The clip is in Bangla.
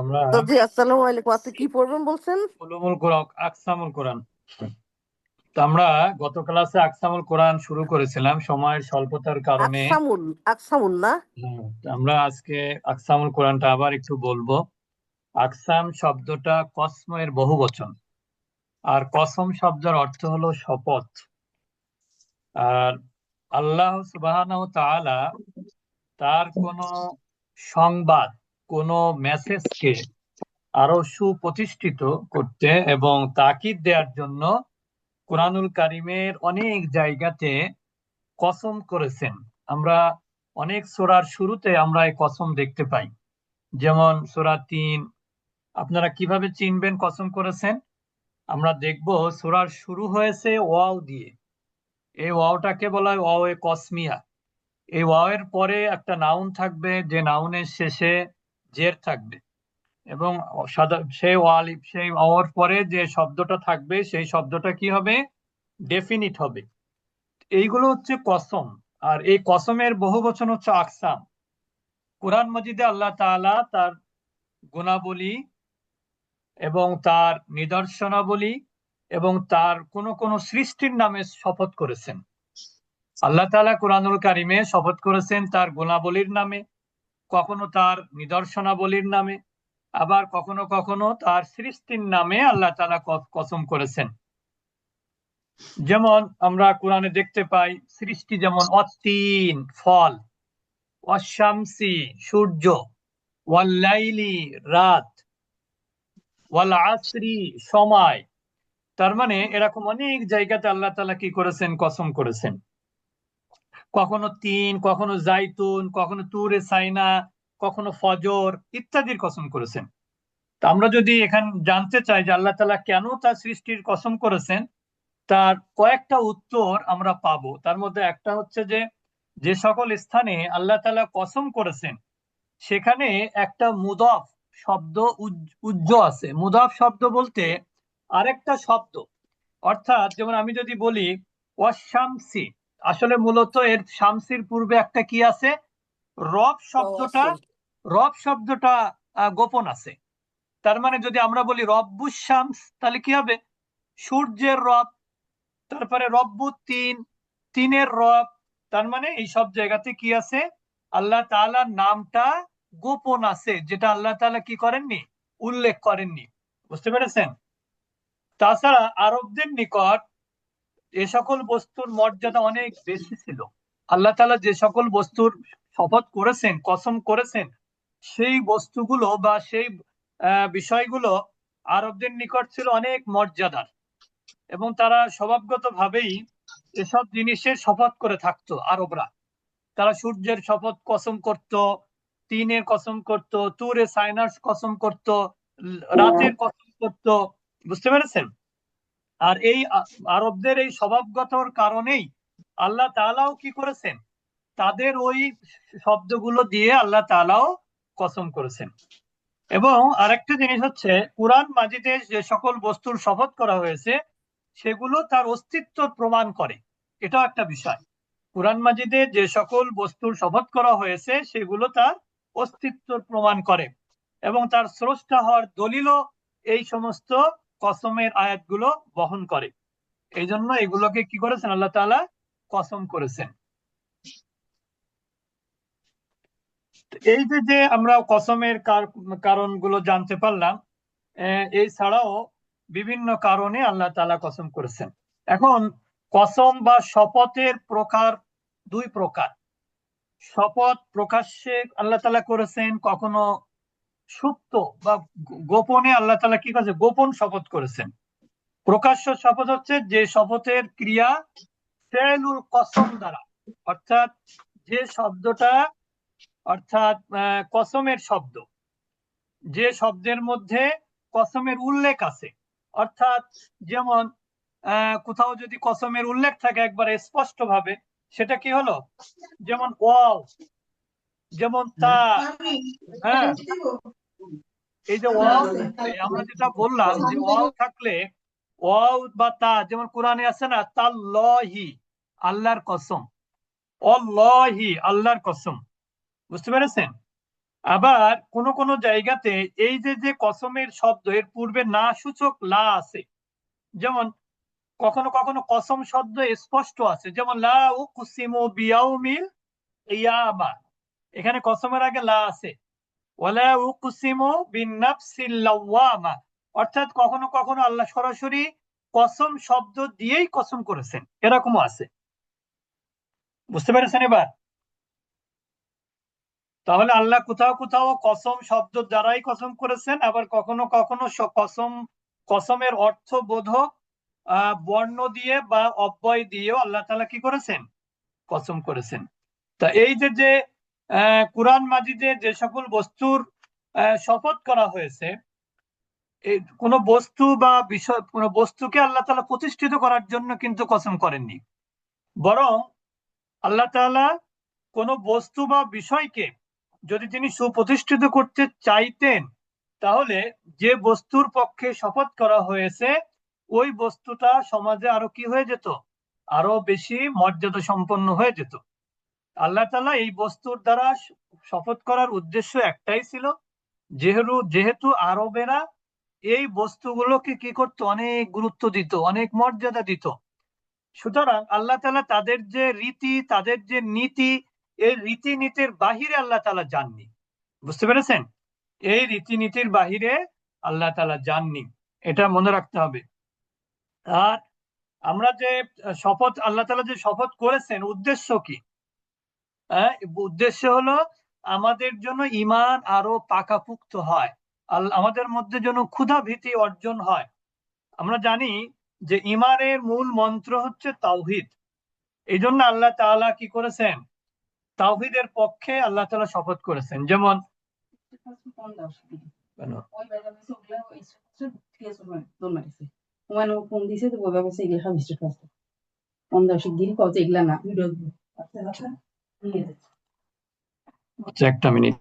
আমরা জি আসসালামু আলাইকুম। আজকে কি পড়বেন বলছেন? উলুমুল কোরআন আকসামুল কোরআন। তো আমরা গত ক্লাসে আকসামুল কোরআন শুরু করেছিলাম সময়ের স্বল্পতার কারণে। আকসামুল আকসামুল না? হ্যাঁ, আমরা আজকে আকসামুল কোরআনটা আবার একটু বলব। আকসাম শব্দটা কসমের বহুবচন। আর কসম শব্দের অর্থ হলো শপথ। আর আল্লাহ তাআলা তার কোনো সংবাদ কোনো মেসেজকে আরও সুপ্রতিষ্ঠিত করতে এবং তাকিদ দেওয়ার জন্য কোরআনুল কারিমের অনেক জায়গাতে কসম করেছেন। আমরা অনেক সোরার শুরুতে আমরা এই কসম দেখতে পাই। যেমন সোরা তিন, আপনারা কীভাবে চিনবেন কসম করেছেন? আমরা দেখব সোরার শুরু হয়েছে ওয়াও দিয়ে। এই ওয়াওটাকে বলা হয় ওয়াও এ কসমিয়া। এই ওয়াও এর পরে একটা নাউন থাকবে, যে নাউনের শেষে জের থাকবে। এবং সেই ওয়াল, সেই ওয়ার পরে যে শব্দটা থাকবে, সেই শব্দটা কি হবে? ডেফিনিট হবে। এইগুলো হচ্ছে কসম। আর এই কসমের বহু বচন হচ্ছে আকসাম। কোরআন মজিদে আল্লাহ তাআলা তার গুণাবলী এবং তার নিদর্শনাবলী এবং তার কোন কোন সৃষ্টির নামে শপথ করেছেন। আল্লাহ তাআলা কোরআনুল কারিমে শপথ করেছেন তার গুণাবলীর নামে। কখনো তার নিদর্শনাবলীর নামে, আবার কখনো কখনো তার সৃষ্টির নামে আল্লাহ তাআলা ক- কসম করেছেন। যেমন আমরা কোরআনে দেখতে পাই, সৃষ্টি যেমন অতীন, ফল, অশামসি, সূর্য, ওয়াল্লাইলি, রাত ওয়াল আসরি সময়। তার মানে এরকম অনেক জায়গাতে আল্লাহ তালা কি করেছেন? কসম করেছেন। কখনো তিন, কখনো জাইতুন, কখনো তুরে সাইনা, কখনো ফজর ইত্যাদির কসম করেছেন। তা আমরা যদি এখানে জানতে চাই যে আল্লাহ তালা কেন তার সৃষ্টির কসম করেছেন, তার কয়েকটা উত্তর আমরা পাবো। তার মধ্যে একটা হচ্ছে যে যে সকল স্থানে আল্লাহ তালা কসম করেছেন, সেখানে একটা মুদফ শব্দ উজ- উজ্জ আছে। মুদফ শব্দ বলতে আরেকটা শব্দ। অর্থাৎ যেমন আমি যদি বলি ওয়াশামসি আসলে মূলত এর শামসির পূর্বে একটা কি আছে? রব শব্দটা রব শব্দটা গোপন আছে। তার মানে যদি আমরা বলি রব্বুস শামস তাহলে কি হবে? সূর্যের রব তারপরে রব্বু তিন তিনের রব তার মানে এই সব জায়গাতে কি আছে? আল্লাহ তাআলার নামটা গোপন আছে যেটা আল্লাহ তাআলা কি করেননি? উল্লেখ করেননি। বুঝতে পেরেছেন? তাছাড়া আরবদের নিকট এ সকল বস্তুর মর্যাদা অনেক বেশি ছিল। আল্লাহ তাআলা যে সকল বস্তুর শপথ করেছেন, কসম করেছেন, সেই বস্তুগুলো বা সেই বিষয়গুলো আরবদের নিকট ছিল অনেক মর্যাদার এবং তারা স্বভাবগত ভাবেই এসব জিনিসের শপথ করে থাকতো আরবরা। তারা সূর্যের শপথ কসম করত তিনের কসম করত তুরে সাইনার কসম করত রাতের কসম করত, বুঝতে পেরেছেন? আর এই আরবদের এই স্বভাবগতর কারণেই আল্লাহ তাআলাও কি করেছেন? তাদের ওই শব্দগুলো দিয়ে আল্লাহ তাআলাও কসম করেছেন। এবং আরেকটা জিনিস হচ্ছে, কুরআন মাজিদে যে সকল বস্তুর শপথ করা হয়েছে, সেগুলো তার অস্তিত্ব প্রমাণ করে। এটাও একটা বিষয়। কুরআন মাজিদে যে সকল বস্তুর শপথ করা হয়েছে, সেগুলো তার অস্তিত্ব প্রমাণ করে। এবং তার স্রষ্টা হওয়ার দলিলও এই সমস্ত কসমের আয়াতগুলো বহন করে। এই জন্য এগুলোকে কি করেছেন? আল্লাহ তাআলা কসম করেছেন। এই যে আমরা কসমের কার- কারণগুলো জানতে পারলাম এই ছাড়াও বিভিন্ন কারণে আল্লাহ তাআলা কসম করেছেন। এখন, কসম বা শপথের প্রকার দুই প্রকার। শপথ প্রকাশ্যে আল্লাহ তালা করেছেন, কখনো সুপ্ত বা গোপনে আল্লাহ তালা কি করেছে? গোপন শপথ করেছেন। প্রকাশ্য শপথ হচ্ছে যে শপথের ক্রিয়া ফেলুল কসম দ্বারা। অর্থাৎ যে শব্দটা, অর্থাৎ কসমের শব্দ, যে শব্দের মধ্যে কসমের উল্লেখ আছে। অর্থাৎ যেমন কোথাও যদি কসমের উল্লেখ থাকে একবার স্পষ্ট ভাবে সেটা কি হলো? যেমন, ওয়াও যেমন তা হ্যাঁ। এই যে ওয়াও আমরা যেটা বললাম যে ওয়াও থাকলে ওয়াও বা তা যেমন কোরআনে আছে না তাল্লাহি আল্লাহর কসম। অল্লাহি আল্লাহর কসম। বুঝতে পেরেছেন? আবার কোন কোন জায়গাতে এই যে যে কসমের শব্দ এর পূর্বে না সূচক লা আছে। যেমন কখনো কখনো কসম শব্দ স্পষ্ট আছে। যেমন লা ও উকসিমু বিয়াউমিল কিয়ামা। এখানে কসমের আগে লা আছে। অর্থাৎ কখনো কখনো আল্লাহ সরাসরি কসম শব্দ দিয়েই কসম করেছেন। এরকমও আছে। বুঝতে পেরেছেন এবার? তাহলে আল্লাহ কোথাও কোথাও কসম শব্দ দ্বারাই কসম করেছেন, আবার কখনো কখনো কসম, কসমের অর্থ বোধক বর্ণ দিয়ে বা অব্যয় দিয়েও আল্লাহ তালা কি করেছেন? কসম করেছেন। তা এই যে যে কুরআন মাজিদে যে সকল বস্তুর শপথ করা হয়েছে কোন বস্তু বা বিষয়, কোন বস্তুকে আল্লাহ তাআলা প্রতিষ্ঠিত করার জন্য কিন্তু কসম করেননি। বরং আল্লাহ তালা কোন বস্তু বা বিষয়কে যদি তিনি সুপ্রতিষ্ঠিত করতে চাইতেন, তাহলে যে বস্তুর পক্ষে শপথ করা হয়েছে, ওই বস্তুটা সমাজে আরও কি হয়ে যেত? আরও বেশি মর্যাদা সম্পন্ন হয়ে যেত। আল্লাহ তালা এই বস্তুর দ্বারা শপথ করার উদ্দেশ্য একটাই ছিল যেহেতু যেহেতু আরবেরা এই বস্তুগুলোকে কি করতো? অনেক গুরুত্ব দিত, অনেক মর্যাদা দিত। সুতরাং আল্লাহ তালা তাদের যে রীতি, তাদের যে নীতি, এই রীতিনীতির বাহিরে আল্লাহ তালা যাননি। বুঝতে পেরেছেন? এই রীতিনীতির বাহিরে আল্লাহ তালা যাননি। এটা মনে রাখতে হবে। আর আমরা যে শপথ, আল্লাহ তালা যে শপথ করেছেন, উদ্দেশ্য কি? উদ্দেশ্য হলো আমাদের জন্য ঈমান আরও পাকাপুক্ত হয়। আমাদের মধ্যে যেন ক্ষুধা ভীতি অর্জন হয়। আমরা জানি যে ইমানের মূল মন্ত্র হচ্ছে তাওহিদ। এই জন্য আল্লাহ তাআলা কি করেছেন? তাওহিদের পক্ষে আল্লাহ তালা শপথ করেছেন। যেমন এগুলা না আচ্ছা একটা মিনিট।